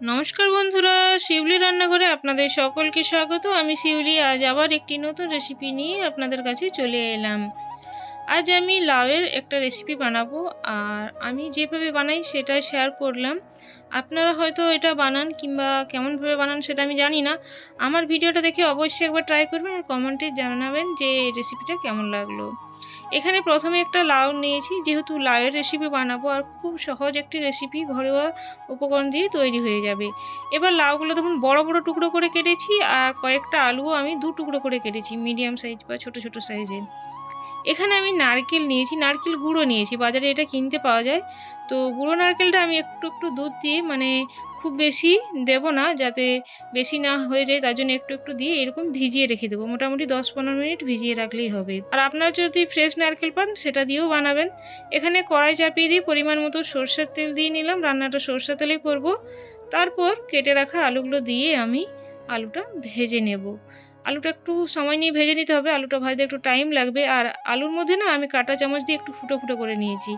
নমস্কার বন্ধুরা, শিউলি রান্নাঘরে আপনাদের সকলকে স্বাগত। আমি শিউলি, আজ আবার একটি নতুন রেসিপি নিয়ে আপনাদের কাছে চলে এলাম। আজ আমি লাউয়ের একটা রেসিপি বানাবো, আর আমি যেভাবে বানাই সেটা শেয়ার করলাম। আপনারা হয়তো এটা বানান কিংবা কেমনভাবে বানান সেটা আমি জানি না। আমার ভিডিওটা দেখে অবশ্যই একবার ট্রাই করবেন আর কমেন্টে জানাবেন যে রেসিপিটা কেমন লাগল। এখানে প্রথমে একটা লাউ নিয়েছি, যেহেতু লাউয়ের রেসিপি বানাবো আর খুব সহজ একটি রেসিপি ঘরোয়া উপকরণ দিয়ে তৈরি হয়ে যাবে। এবার লাউগুলো দেখুন বড় বড় টুকরো করে কেটেছি আর কয়েকটা আলুও আমি দু টুকরো করে কেটেছি মিডিয়াম সাইজ বা ছোট ছোট সাইজের এখানে আমি নারকেল নিয়েছি, নারকেল গুঁড়ো নিয়েছি, বাজারে এটা কিনতে পাওয়া যায়। তো গুঁড়ো নারকেলটা আমি একটু একটু দুধ দিয়ে মানে খুব বেশি দেব না, যাতে বেশি না হয়ে যায় তার জন্য একটু একটু দিয়ে এরকম ভিজিয়ে রেখে দেবো। মোটামুটি দশ পনেরো মিনিট ভিজিয়ে রাখলেই হবে। আর আপনারা যদি ফ্রেশ নারকেল পান, সেটা দিয়েও বানাবেন। এখানে কড়াই চাপিয়ে দিয়ে পরিমাণ মতো সর্ষের তেল দিয়ে নিলাম। রান্নাটা সর্ষের তেলেই করব। তারপর কেটে রাখা আলুগুলো দিয়ে আমি আলুটা ভেজে নেব। আলুটা একটু সময় নিয়ে ভেজে নিতে হবে। আলুটা ভাজতে একটু টাইম লাগবে। আর আলুর মধ্যে না আমি কাঁটা চামচ দিয়ে একটু ফুটো ফুটো করে নিয়েছি।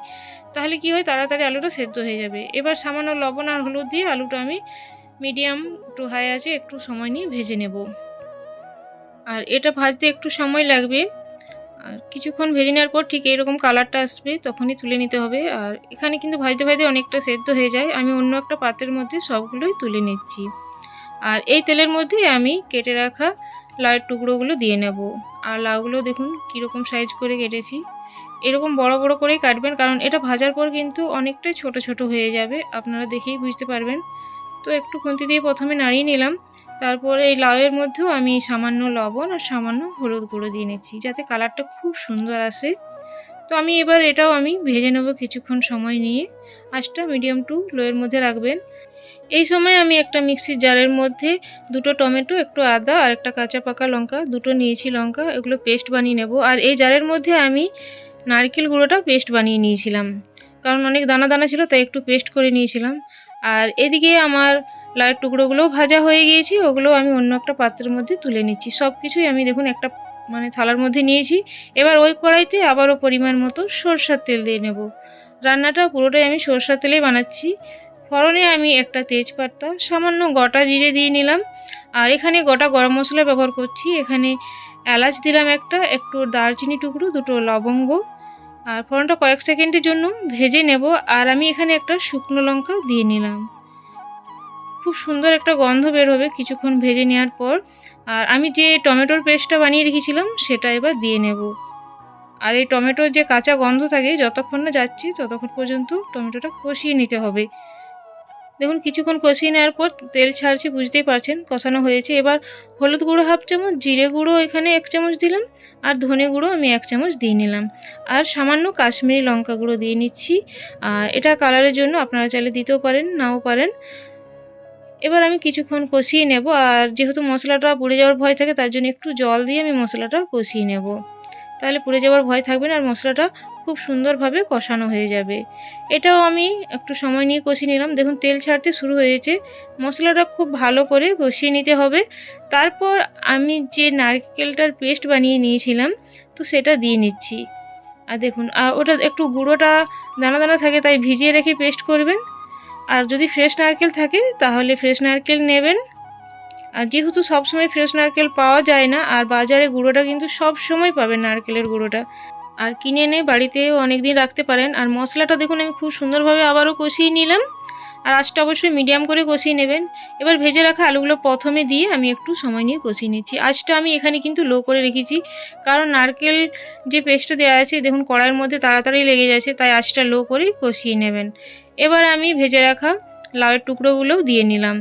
তাহলে কি হয়? তাড়াতাড়ি আলুটা সেদ্ধ হয়ে যাবে। এবার সামান্য লবণ আর হলুদ দিয়ে আলুটা আমি মিডিয়াম টু হাই আছে, একটু সময় নিয়ে ভেজে নেব। আর এটা ভাজতে একটু সময় লাগবে। আর কিছুক্ষণ ভেজে নেওয়ার পর ঠিক এরকম কালারটা আসবে, তখনই তুলে নিতে হবে। আর এখানে কিন্তু ভাজতে ভাজতে অনেকটা সেদ্ধ হয়ে যায়। আমি অন্য একটা পাত্রের মধ্যে সবগুলোই তুলে নিচ্ছি। আর এই তেলের মধ্যে আমি কেটে রাখা লাউয়ের টুকরোগুলো দিয়ে নেব। আর লাউগুলো দেখুন, কীরকম সাইজ করে কেটেছি। এরকম বড় বড় করেই কাটবেন, কারণ এটা ভাজার পর কিন্তু অনেকটাই ছোট ছোট হয়ে যাবে। আপনারা দেখেই বুঝতে পারবেন। তো একটু খুন্তি দিয়ে প্রথমে নাড়িয়ে নিলাম। তারপরে এই লাউয়ের মধ্যেও আমি সামান্য লবণ আর সামান্য হলুদ গুঁড়ো দিয়ে নিচ্ছি, যাতে কালারটা খুব সুন্দর আসে। তো আমি এবার এটাও আমি ভেজে নেব কিছুক্ষণ সময় নিয়ে। আঁচটা মিডিয়াম টু লোয়ের মধ্যে রাখবেন। এই সময় আমি একটা মিক্সির জারের মধ্যে দুটো টমেটো, একটু আদা আর একটা কাঁচা পাকা লঙ্কা, দুটো নিয়েছি লঙ্কা, এগুলো পেস্ট বানিয়ে নেব। আর এই জারের মধ্যে আমি নারকেল গুঁড়োটা পেস্ট বানিয়ে নিয়েছিলাম। কারণ অনেক দানা দানা ছিল, তাই একটু পেস্ট করে নিয়েছিলাম। আর এদিকে আমার লাউয়ের টুকরোগুলোও ভাজা হয়ে গিয়েছে ওগুলো আমি অন্য একটা পাত্রের মধ্যে তুলে নিচ্ছি। সব কিছুই আমি দেখুন একটা মানে থালার মধ্যে নিয়েছি। এবার ওই কড়াইতে আবারও পরিমাণ মতো সরষার তেল দিয়ে নেব। রান্নাটা পুরোটাই আমি সরষার তেলেই বানাচ্ছি। ফড়নে আমি একটা তেজপাতা, সামান্য গোটা জিরে দিয়ে নিলাম। আর এখানে গোটা গরম মশলা ব্যবহার করছি। এখানে এলাচ দিলাম একটা, একটু দারচিনি টুকরো, দুটো লবঙ্গ আর ফোড়নটা কয়েক সেকেন্ডের জন্য ভেজে নেব, আর আমি এখানে একটা শুকনো লঙ্কা দিয়ে নিলাম। খুব সুন্দর একটা গন্ধ বের হবে কিছুক্ষণ ভেজে নেওয়ার পর। আর আমি যে টমেটোর পেস্টটা বানিয়ে রেখেছিলাম, সেটা এবার দিয়ে নেব। আর এই টমেটোর যে কাঁচা গন্ধ থাকে, যতক্ষণ না যাচ্ছি ততক্ষণ পর্যন্ত টমেটোটা কষিয়ে নিতে হবে। দেখুন, কিছুক্ষণ কষিয়ে নেওয়ার পর তেল ছাড়ছে, বুঝতেই পারছেন, কষানো হয়েছে। এবার হলুদ গুঁড়ো হাফ চামচ, জিরে গুঁড়ো এখানে এক চামচ দিলাম, আর ধনে গুঁড়ো আমি এক চামচ দিয়ে নিলাম। আর সামান্য কাশ্মীরি লঙ্কা গুঁড়ো দিয়ে নিচ্ছি। এটা কালারের জন্য আপনারা চাইলে দিতেও পারেন, নাও পারেন। এবার আমি কিছুক্ষণ কষিয়ে নেব, আর যেহেতু মশলাটা পুড়ে যাওয়ার ভয় থাকে, তার জন্য একটু জল দিয়ে আমি মশলাটা কষিয়ে নেব। তাহলে পুড়ে যাওয়ার ভয় থাকবে না আর মশলাটা খুব সুন্দরভাবে কষানো হয়ে যাবে। এটাও আমি একটু সময় নিয়ে কষিয়ে নিলাম। দেখুন, তেল ছাড়তে শুরু হয়েছে মশলাটা খুব ভালো করে কষিয়ে নিতে হবে। তারপর আমি যে নারকেলটার পেস্ট বানিয়ে নিয়েছিলাম, তো সেটা দিয়ে নিচ্ছি। আর দেখুন আর ওটা একটু গুঁড়োটা দানা দানা থাকে, তাই ভিজিয়ে রেখে পেস্ট করবেন। আর যদি ফ্রেশ নারকেল থাকে, তাহলে ফ্রেশ নারকেল নেবেন। আর যেহেতু সবসময় ফ্রেশ নারকেল পাওয়া যায় না, আর বাজারে গুঁড়োটা কিন্তু সব সময় পাবেন নারকেলের গুঁড়োটা। আর কিনে এনে বাড়িতেও অনেক দিন রাখতে পারেন। আর মশলাটা দেখুন, আমি খুব সুন্দরভাবে আবারও কষিয়ে নিলাম। আর আঁচটা অবশ্যই মিডিয়াম করে কষিয়ে নেবেন। এবার ভেজে রাখা আলুগুলো প্রথমে দিয়ে আমি একটু সময় নিয়ে কষিয়ে নিচ্ছি। আঁচটা আমি এখানে কিন্তু লো করে রেখেছি। কারণ নারকেল যে পেস্টটা দেওয়া আছে, দেখুন কড়াইয়ের মধ্যে তাড়াতাড়ি লেগে যাচ্ছে, তাই আঁচটা লো করেই কষিয়ে নেবেন। এবার আমি ভেজে রাখা লাউয়ের টুকরোগুলোও দিয়ে নিলাম।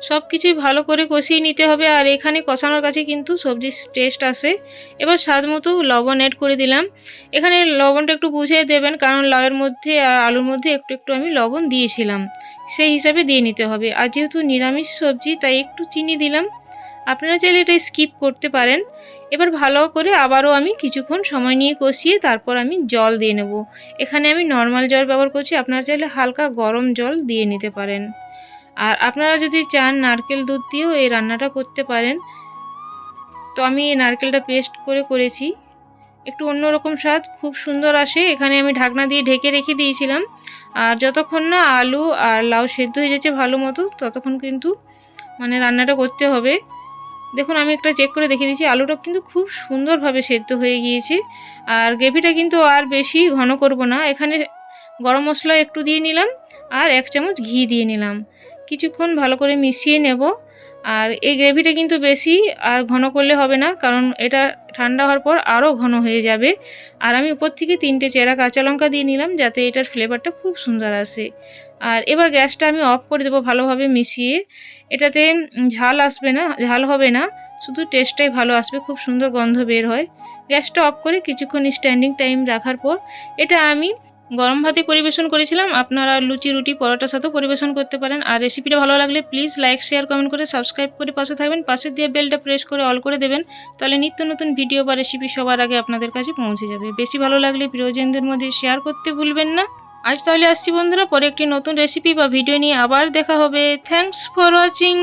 সব কিছুই ভালো করে কষিয়ে নিতে হবে আর এখানে কষানোর কাছে কিন্তু সবজির টেস্ট আসে এবার স্বাদ মতো লবণ অ্যাড করে দিলাম। এখানে লবণটা একটু বুঝিয়ে দেবেন, কারণ লাউয়ের মধ্যে আর আলুর মধ্যে একটু একটু আমি লবণ দিয়েছিলাম। সেই হিসাবে দিয়ে নিতে হবে। আর যেহেতু নিরামিষ সবজি, তাই একটু চিনি দিলাম। আপনারা চাইলে এটা স্কিপ করতে পারেন। এবার ভালো করে আবারও আমি কিছুক্ষণ সময় নিয়ে কষিয়ে তারপর আমি জল দিয়ে নেব। এখানে আমি নর্মাল জল ব্যবহার করছি। আপনারা চাইলে হালকা গরম জল দিয়ে নিতে পারেন। আর আপনারা যদি চান নারকেল দুধ দিয়েও এই রান্নাটা করতে পারেন, তো আমি এই নারকেলটা পেস্ট করে করেছি। একটু অন্যরকম স্বাদ, খুব সুন্দর আসে। এখানে আমি ঢাকনা দিয়ে ঢেকে রেখে দিয়েছিলাম। আর যতক্ষণ না আলু আর লাউ সেদ্ধ হয়ে যাচ্ছে ভালো মতো, ততক্ষণ কিন্তু মানে রান্নাটা করতে হবে। দেখুন, আমি একটা চেক করে দেখিয়ে দিয়েছি আলুটা কিন্তু খুব সুন্দরভাবে সেদ্ধ হয়ে গিয়েছে। আর গ্রেভিটা কিন্তু আর বেশি ঘন করব না। এখানে গরম মশলা একটু দিয়ে নিলাম আর এক চামচ ঘি দিয়ে নিলাম। কিছুক্ষণ ভালো করে মিশিয়ে নেব। আর এই গ্রেভিটা কিন্তু বেশি আর ঘন করলে হবে না, কারণ এটা ঠান্ডা হওয়ার পর আরও ঘন হয়ে যাবে। আর আমি উপর থেকে তিনটে চেরা কাঁচা লঙ্কা দিয়ে নিলাম, যাতে এটার ফ্লেভারটা খুব সুন্দর আসে। আর এবার গ্যাসটা আমি অফ করে দেবো ভালোভাবে মিশিয়ে। এটাতে ঝাল আসবে না, ঝাল হবে না, শুধু টেস্টটাই ভালো আসবে, খুব সুন্দর গন্ধ বের হয়। গ্যাসটা অফ করে কিছুক্ষণ স্ট্যান্ডিং টাইম রাখার পর, এটা আমি গরম ভাতে পরিবেশন করেছিলাম। আপনারা লুচি, রুটি, পরোটার সাথেও পরিবেশন করতে পারেন। আর রেসিপিটা ভালো লাগলে প্লিজ লাইক শেয়ার কমেন্ট করে সাবস্ক্রাইব করে পাশে থাকবেন। পাশে দিয়ে বেলটা প্রেস করে অল করে দেবেন। তাহলে নিত্য নতুন ভিডিও বা রেসিপি সবার আগে আপনাদের কাছে পৌঁছে যাবে। বেশি ভালো লাগলে প্রিয়জনদের মধ্যে শেয়ার করতে ভুলবেন না। আজ তাহলে আসছি বন্ধুরা, পরে একটি নতুন রেসিপি বা ভিডিও নিয়ে আবার দেখা হবে। Thanks for watching